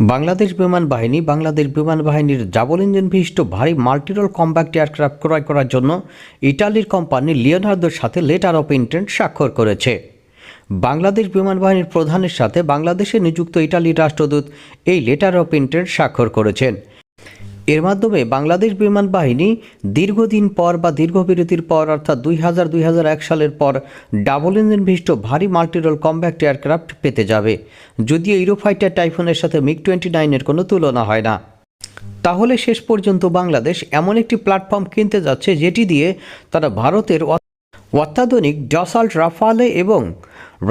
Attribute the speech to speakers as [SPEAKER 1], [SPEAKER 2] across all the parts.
[SPEAKER 1] বাংলাদেশ বিমান বাহিনী, বাংলাদেশ বিমান বাহিনীর জাবল ইঞ্জিন বিশিষ্ট ভারী মাল্টিরোল কম্প্যাক্ট এয়ারক্রাফট ক্রয় করার জন্য ইটালির কোম্পানি লিওনার্দোর সাথে লেটার অফ ইন্টেন্ট স্বাক্ষর করেছে। বাংলাদেশ বিমান বাহিনীর প্রধানের সাথে বাংলাদেশে নিযুক্ত ইটালির রাষ্ট্রদূত এই লেটার অফ ইন্টেন্ট স্বাক্ষর করেছেন। এর মাধ্যমে বাংলাদেশ বিমান বাহিনী দীর্ঘদিন পর বা দীর্ঘ বিরতির পর, অর্থাৎ দুই হাজার দুই হাজার এক সালের পর ডাবল ইঞ্জিন বিশিষ্ট ভারী মাল্টিরোল কম্প্যাক্ট এয়ারক্রাফট পেতে যাবে। যদিও ইউরোফাইটার টাইফুনের সাথে মিগ টোয়েন্টি নাইনের কোনো তুলনা হয় না। তাহলে শেষ পর্যন্ত বাংলাদেশ এমন একটি প্ল্যাটফর্ম কিনতে যাচ্ছে যেটি দিয়ে তারা ভারতের অত্যাধুনিক ডসাল্ট রাফালে এবং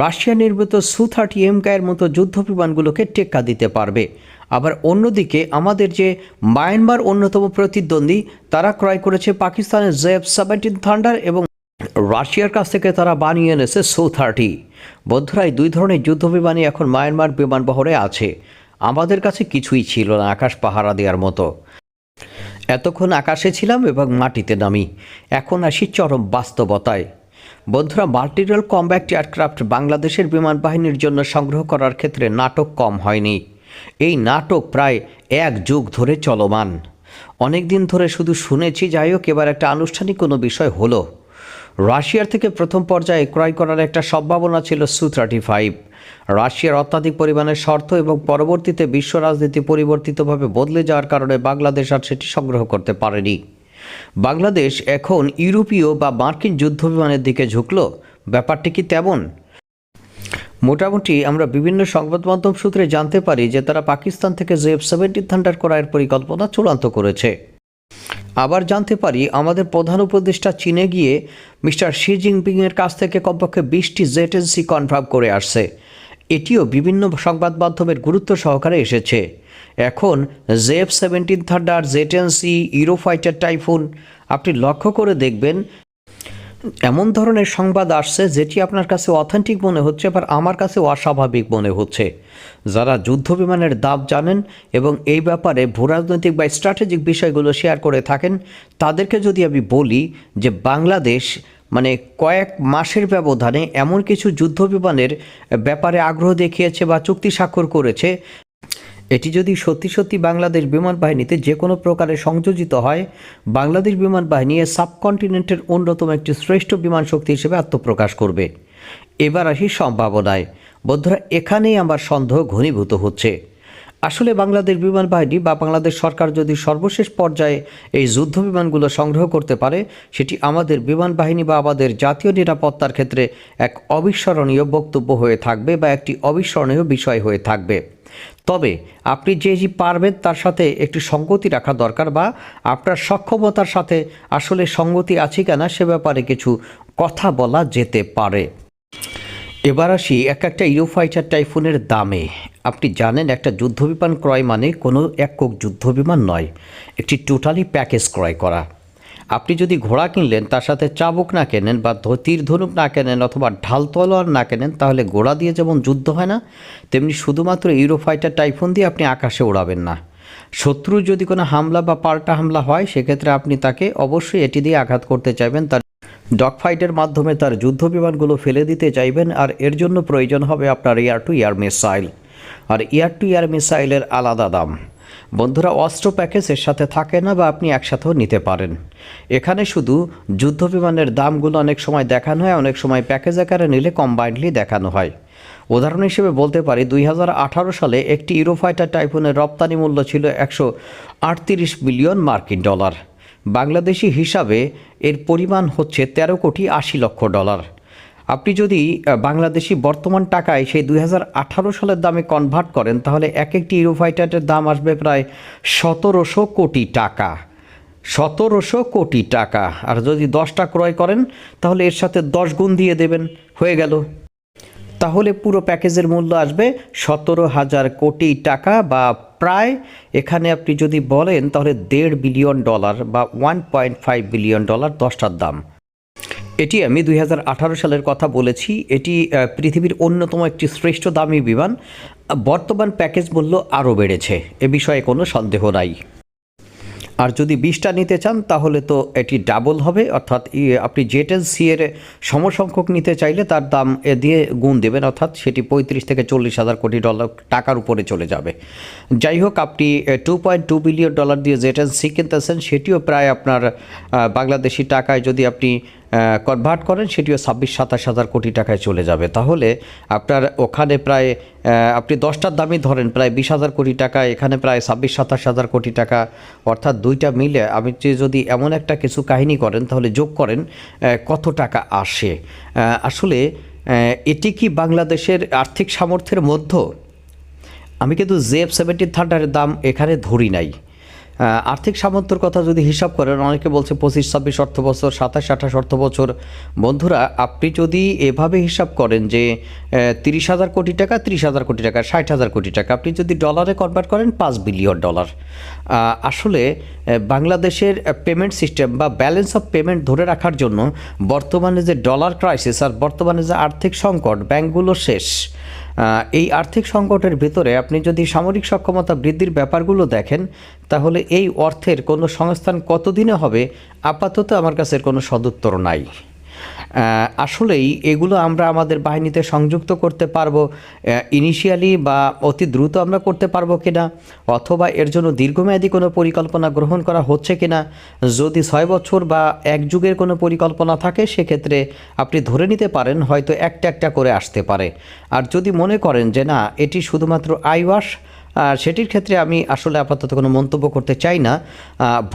[SPEAKER 1] রাশিয়া নির্মিত সু থার্টি এমকায়ের মতো যুদ্ধ বিমানগুলোকে টেক্কা দিতে পারবে। আবার অন্যদিকে আমাদের যে মায়ানমার অন্যতম প্রতিদ্বন্দ্বী, তারা ক্রয় করেছে পাকিস্তানের জেফ সেভেন্টিন থান্ডার এবং রাশিয়ার কাছ থেকে তারা বানিয়ে এনেছে সো থার্টি। বন্ধুরা, এই দুই ধরনের যুদ্ধ বিমানই এখন মায়ানমার বিমানবহরে আছে। আমাদের কাছে কিছুই ছিল না, আকাশ পাহারা দেওয়ার মতো। এতক্ষণ আকাশে ছিলাম এবং মাটিতে নামি। এখন আসি চরম বাস্তবতায়। বন্ধুরা মাল্টিরিয়াল কম্ব্যাক্ট এয়ারক্রাফট বাংলাদেশের বিমান বাহিনীর জন্য সংগ্রহ করার ক্ষেত্রে নাটক কম হয়নি। এই নাটক প্রায় এক যুগ ধরে চলমান। অনেক দিন ধরে শুধু শুনেছি, যাই হোক, এবার একটা আনুষ্ঠানিক কোনো বিষয় হলো। রাশিয়ার থেকে প্রথম পর্যায়ে ক্রয় করার একটা সম্ভাবনা ছিল সু থার্টি ফাইভ রাশিয়ার অত্যাধিক পরিমাণের শর্ত এবং পরবর্তীতে বিশ্ব রাজনীতি পরিবর্তিতভাবে বদলে যাওয়ার কারণে বাংলাদেশ আর সেটি সংগ্রহ করতে পারেনি। বাংলাদেশ এখন ইউরোপীয় বা মার্কিন যুদ্ধ বিমানের দিকে ঝুঁকল। ব্যাপারটি কি তেমন? মোটামুটি আমরা বিভিন্ন সংবাদ মাধ্যম সূত্রে জানতে পারি যে তারা পাকিস্তান থেকে জেফ সেভেন্টিন থান্ডার ক্রয়ের পরিকল্পনা চূড়ান্ত করেছে। আবার জানতে পারি, আমাদের প্রধান উপদেষ্টা চীনে গিয়ে মিস্টার শি জিনপিংয়ের কাছ থেকে কমপক্ষে বিশটি জেট জেটেন্সি কনফার্ম করে আসছে। এটিও বিভিন্ন সংবাদ মাধ্যমের গুরুত্ব সহকারে এসেছে। এখন জেফ সেভেন্টিন থান্ডার জেটেন্সি ইউরোফাইটার টাইফুন, আপনি লক্ষ্য করে দেখবেন এমন ধরনের সংবাদ আসছে যেটি আপনার কাছে অথেন্টিক মনে হচ্ছে, আবার আমার কাছে অস্বাভাবিক মনে হচ্ছে। যারা যুদ্ধ বিমানের দাম জানেন এবং এই ব্যাপারে ভূরাজনৈতিক বা স্ট্র্যাটেজিক বিষয়গুলো শেয়ার করে থাকেন, তাদেরকে যদি আমি বলি যে বাংলাদেশ মানে কয়েক মাসের ব্যবধানে এমন কিছু যুদ্ধ বিমানের ব্যাপারে আগ্রহ দেখিয়েছে বা চুক্তি স্বাক্ষর করেছে এটি যদি সত্যি সত্যি বাংলাদেশ বিমান বাহিনীতে যে কোনো প্রকারে সংযোজিত হয়, বাংলাদেশ বিমান বাহিনী সাবকন্টিনেন্টের অন্যতম একটি শ্রেষ্ঠ বিমান শক্তি হিসেবে আত্মপ্রকাশ করবে। এবার আসি সম্ভাবনায়। বন্ধুরা, এখানেই আমার সন্দেহ ঘনীভূত হচ্ছে। আসলে বাংলাদেশ বিমান বাহিনী বা বাংলাদেশ সরকার যদি সর্বশেষ পর্যায়ে এই যুদ্ধ বিমানগুলো সংগ্রহ করতে পারে, সেটি আমাদের বিমান বাহিনী বা আমাদের জাতীয় নিরাপত্তার ক্ষেত্রে এক অবিস্মরণীয় বক্তব্য হয়ে থাকবে বা একটি অবিস্মরণীয় বিষয় হয়ে থাকবে। তবে আপনি যে যে পারবেন তার সাথে একটি সঙ্গতি রাখা দরকার বা আপনার সক্ষমতার সাথে আসলে সঙ্গতি আছে কিনা সে ব্যাপারে কিছু কথা বলা যেতে পারে। এবার আসি এক একটা ইউরোফাইটার টাইফুনের দামে। আপনি জানেন একটা যুদ্ধবিমান ক্রয় মানে কোনো একক যুদ্ধবিমান নয়, একটি টোটালি প্যাকেজ ক্রয় করা। আপনি যদি ঘোড়া কিনলেন, তার সাথে চাবুক না কেনেন বা ধ- তীর ধনুক না কেনেন অথবা ঢাল তলোয়ার না কেনেন, তাহলে ঘোড়া দিয়ে যেমন যুদ্ধ হয় না, তেমনি শুধুমাত্র ইউরোফাইটার টাইফুন দিয়ে আপনি আকাশে উড়াবেন না। শত্রুর যদি কোনো হামলা বা পাল্টা হামলা হয়, সেক্ষেত্রে আপনি তাকে অবশ্যই এটি দিয়ে আঘাত করতে চাইবেন, তার ডগ ফাইটের মাধ্যমে তার যুদ্ধ বিমানগুলো ফেলে দিতে চাইবেন, আর এর জন্য প্রয়োজন হবে আপনার এয়ার টু এয়ার মিসাইল। আর ইয়ার টু ইয়ার মিসাইলের আলাদা দাম। বন্ধুরা, অস্ত্র প্যাকেজের সাথে থাকে না বা আপনি একসাথেও নিতে পারেন। এখানে শুধু যুদ্ধ বিমানের দামগুলো অনেক সময় দেখানো হয়, অনেক সময় প্যাকেজ আকারে নিলে কম্বাইন্ডলি দেখানো হয়। উদাহরণ হিসেবে বলতে পারি, দুই হাজার আঠারো সালে একটি ইউরোফাইটার টাইফুনের রপ্তানি মূল্য ছিল একশো আটত্রিশ বিলিয়ন মার্কিন ডলার। বাংলাদেশি হিসাবে এর পরিমাণ হচ্ছে তেরো কোটি আশি লক্ষ ডলার। আপনি যদি বাংলাদেশি বর্তমান টাকায় সেই দুই হাজার আঠারো সালের দামে কনভার্ট করেন, তাহলে এক একটি ইউরোফাইটারের দাম আসবে প্রায় সতেরোশো কোটি টাকা। সতেরোশো কোটি টাকা। আর যদি দশটা ক্রয় করেন, তাহলে এর সাথে দশ গুণ দিয়ে দেবেন। হয়ে গেল। তাহলে পুরো প্যাকেজের মূল্য আসবে সতেরো হাজার কোটি টাকা বা প্রায়, এখানে আপনি যদি বলেন, তাহলে দেড় বিলিয়ন ডলার বা one point five billion dollar দশটার দাম। এটি আমি দুই হাজার আঠারো সালের কথা বলেছি। এটি পৃথিবীর অন্যতম একটি শ্রেষ্ঠ দামি বিমান। বর্তমান প্যাকেজ মূল্য আরও বেড়েছে। এ বিষয়ে কোনো সন্দেহ নাই। আর যদি বিশটা নিতে চান, তাহলে তো এটি ডাবল হবে। অর্থাৎ আপনি জেট এন সি এর সমসংখ্যক নিতে চাইলে তার দাম এ দিয়ে গুণ দেবেন। অর্থাৎ, সেটি পঁয়ত্রিশ থেকে চল্লিশ হাজার কোটি ডলার টাকার উপরে চলে যাবে। যাই হোক, আপনি two point two billion dollar দিয়ে জেট এন সি কিনতেছেন সেটিও প্রায় আপনার বাংলাদেশি টাকায় যদি আপনি কনভার্ট করেন, সেটিও ছাব্বিশ, সাতাশ হাজার কোটি টাকায় চলে যাবে। তাহলে আপনার ওখানে প্রায় আপনি দশটার দামই ধরেন, প্রায় বিশ হাজার কোটি টাকা, এখানে প্রায় ছাব্বিশ, সাতাশ হাজার কোটি টাকা, অর্থাৎ দুইটা মিলে আমি যদি এমন একটা কিছু কাহিনী করেন, তাহলে যোগ করেন কত টাকা আসে। আসলে এটি কি বাংলাদেশের আর্থিক সামর্থ্যের মধ্য? আমি কিন্তু জেএফ সেভেন্টিন থার্ডারের দাম এখানে ধরি নাই। আর্থিক সামর্থ্যর কথা যদি হিসাব করেন, অনেকে বলছে পঁচিশ, ছাব্বিশ অর্থ বছর, সাতাশ, আঠাশ অর্থ বছর। বন্ধুরা, আপনি যদি এভাবে হিসাব করেন যে তিরিশ হাজার কোটি টাকা, তিরিশ হাজার কোটি টাকা, ষাট হাজার কোটি টাকা, আপনি যদি ডলারে কনভার্ট করেন, পাঁচ বিলিয়ন ডলার আসলে বাংলাদেশের পেমেন্ট সিস্টেম বা ব্যালেন্স অফ পেমেন্ট ধরে রাখার জন্য বর্তমানে যে ডলার ক্রাইসিস আর বর্তমানে যে আর্থিক সংকট ব্যাংকগুলো শেষ। এই আর্থিক সংকটের ভিতরে আপনি যদি সামরিক সক্ষমতা বৃদ্ধির ব্যাপারগুলো দেখেন, তাহলে এই অর্থের কোনো সংস্থান কতদিনে হবে? আপাতত আমার কাছে কোনো সদুত্তর নাই। আসলেই এগুলো আমরা আমাদের বাহিনীতে সংযুক্ত করতে পারব ইনিশিয়ালি বা অতি দ্রুত আমরা করতে পারব কিনা, অথবা এর জন্য দীর্ঘমেয়াদী কোনো পরিকল্পনা গ্রহণ করা হচ্ছে কিনা, যদি ছয় বছর বা এক যুগের কোনো পরিকল্পনা থাকে, সেক্ষেত্রে আপনি ধরে নিতে পারেন হয়তো একটা একটা করে আসতে পারে। আর যদি মনে করেন যে না, এটি শুধুমাত্র আইওয়াশ আর সেটির ক্ষেত্রে আমি আসলে আপাতত কোনো মন্তব্য করতে চাই না।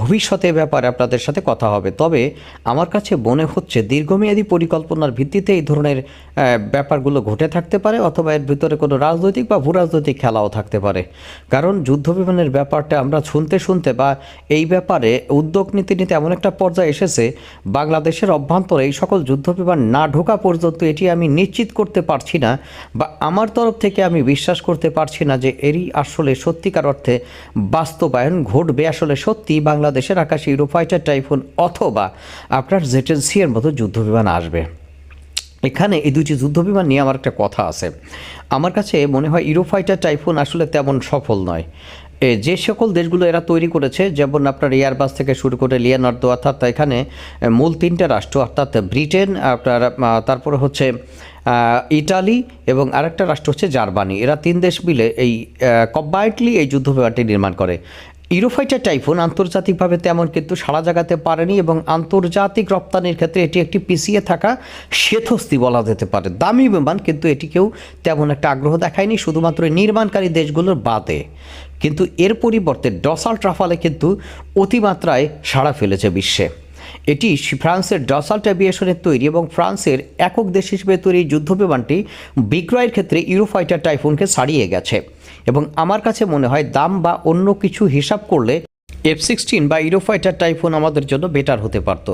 [SPEAKER 1] ভবিষ্যতে ব্যাপারে আপনাদের সাথে কথা হবে। তবে আমার কাছে মনে হচ্ছে দীর্ঘমেয়াদী পরিকল্পনার ভিত্তিতে এই ধরনের ব্যাপারগুলো ঘটে থাকতে পারে অথবা এর ভিতরে কোনো রাজনৈতিক বা ভূরাজনৈতিক খেলাও থাকতে পারে। কারণ যুদ্ধ বিমানের ব্যাপারটা আমরা শুনতে শুনতে বা এই ব্যাপারে উদ্যোগ নিতে নিতে এমন একটা পর্যায়ে এসেছে, বাংলাদেশের অভ্যন্তরে এই সকল যুদ্ধ বিমান না ঢোকা পর্যন্ত এটি আমি নিশ্চিত করতে পারছি না বা আমার তরফ থেকে আমি বিশ্বাস করতে পারছি না যে এরই আসলে সত্যিকার অর্থে বাস্তবায়ন ঘটবে। আসলে সত্যি বাংলাদেশের আকাশে ইউরোফাইটার টাইফুন অথবা আপনার জেটেন্সি এর মতো যুদ্ধ বিমান আসবে। এখানে এই দুটি যুদ্ধবিমান নিয়ে আমার একটা কথা আছে। আমার কাছে মনে হয় ইউরোফাইটার টাইফুন আসলে তেমন সফল নয়। যে সকল দেশগুলো এরা তৈরি করেছে, যেমন আপনার এয়ারবাস থেকে শুরু করে লিয়ানার্দো অর্থাৎ এখানে মূল তিনটা রাষ্ট্র, অর্থাৎ ব্রিটেন আপনার তারপরে হচ্ছে ইটালি এবং আরেকটা রাষ্ট্র হচ্ছে জার্মানি। এরা তিন দেশ মিলে এই কম্বাইন্ডলি এই যুদ্ধ বিমানটি নির্মাণ করে। ইউরোফাইটার টাইফুন আন্তর্জাতিকভাবে তেমন কিন্তু সাড়া জাগাতে পারেনি এবং আন্তর্জাতিক রপ্তানির ক্ষেত্রে এটি একটি পিছিয়ে থাকা শ্বেতস্তি বলা যেতে পারে। দামি বিমান কিন্তু এটি কেউ তেমন একটা আগ্রহ দেখায়নি, শুধুমাত্র নির্মাণকারী দেশগুলোর বাদে। কিন্তু এর পরিবর্তে ডসাল ট্রাফালে কিন্তু অতিমাত্রায় সাড়া ফেলেছে বিশ্বে। এটি ফ্রান্সের ডসাল্ট অ্যাভিয়েশনের তৈরি এবং ফ্রান্সের একক দেশ হিসেবে তৈরি যুদ্ধ বিমানটি বিক্রয়ের ক্ষেত্রে ইউরোফাইটার টাইফুনকে ছাড়িয়ে গেছে। এবং আমার কাছে মনে হয় দাম বা অন্য কিছু হিসাব করলে এফ সিক্সটিন বা ইউরোফাইটার টাইফুন আমাদের জন্য বেটার হতে পারত।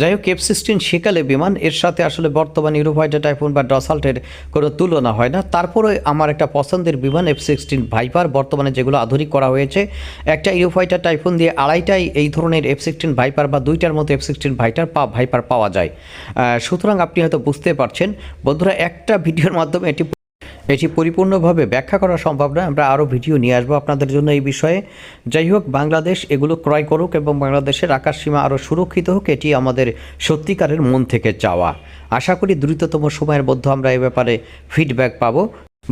[SPEAKER 1] যাই হোক এফ সিক্সটিন সেকালে বিমান, এর সাথে আসলে বর্তমান ইউরোফাইটার টাইফুন বা ডসাল্টের কোনো তুলনা হয় না। তারপরে আমার একটা পছন্দের বিমান এফ সিক্সটিন ভাইপার বর্তমানে যেগুলো আধুনিক করা হয়েছে, একটা ইউরোফাইটার টাইফুন দিয়ে আড়াইটাই এই ধরনের এফ সিক্সটিন ভাইপার বা দুইটার মতো এফ সিক্সটিন ভাইটার পা ভাইপার পাওয়া যায়। সুতরাং আপনি হয়তো বুঝতে পারছেন। বন্ধুরা, একটা ভিডিওর মাধ্যমে এটি এটি পরিপূর্ণভাবে ব্যাখ্যা করা সম্ভব নয়। আমরা আরও ভিডিও নিয়ে আসব আপনাদের জন্য এই বিষয়ে। যাই হোক, বাংলাদেশ এগুলো ক্রয় করুক এবং বাংলাদেশের আকাশ সীমা আরও সুরক্ষিত হোক, এটি আমাদের সত্যিকারের মন থেকে চাওয়া। আশা করি দ্রুততম সময়ের মধ্যে আমরা এ ব্যাপারে ফিডব্যাক পাবো।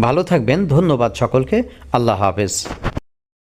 [SPEAKER 1] ভালো থাকবেন, ধন্যবাদ সকলকে। আল্লাহ হাফেজ।